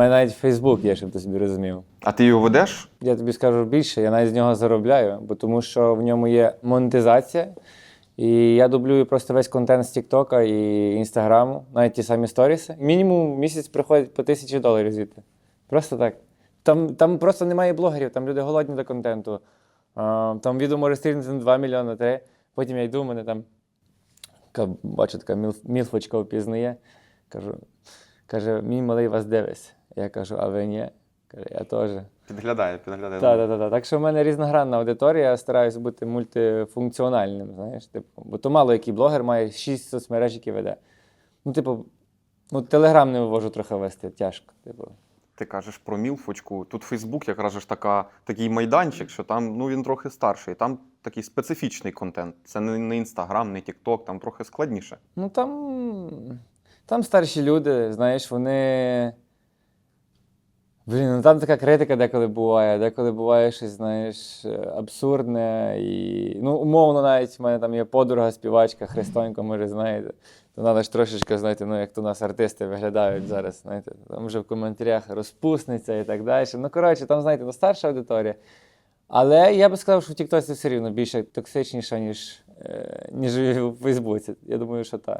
мене навіть Фейсбук є, щоб ти собі розумів. А ти його ведеш? Я тобі скажу більше, я навіть з нього заробляю, бо тому що в ньому є монетизація. І я дублюю просто весь контент з Тіктока і Інстаграму, навіть ті самі сторіси. Мінімум місяць приходить по тисячі доларів звідти. Просто так. Там, там просто немає блогерів, там люди голодні до контенту. А, там відео може стрільнути на 2 мільйони, 3. Потім я йду, мене там бачу, така міл, мілфочка впізнає. Кажу, каже, мій малий вас дивись. Я кажу, а ви ні? Каже, я теж. Підглядає, підглядає. Так, так, так. Так що в мене різногранна аудиторія, я стараюся бути мультифункціональним, знаєш, типу, бо то мало який блогер має шість соцмереж, які веде. Ну, типу, ну, Телеграм не вивожу трохи вести, тяжко. Типу. Ти кажеш про мілфочку. Тут Фейсбук якраз ж така, такий майданчик, що там ну, він трохи старший. Там такий специфічний контент. Це не, не Інстаграм, не Тікток, там трохи складніше. Ну там, там старші люди, знаєш, вони. Блін, ну там така критика деколи буває, деколи буває щось, знаєш, е, абсурдне. І, ну, умовно, навіть в мене там є подруга, співачка, Христонько, може, знаєте. То треба ж трошечки, знаєте, ну, як то у нас артисти виглядають зараз, знаєте, там вже в коментарях розпусниця і так далі. Ну, коротше, там, знаєте, ну, старша аудиторія. Але я би сказав, що в Тіктоці все рівно більше токсичніше, ніж, е, ніж у Фейсбуці. Я думаю, що так.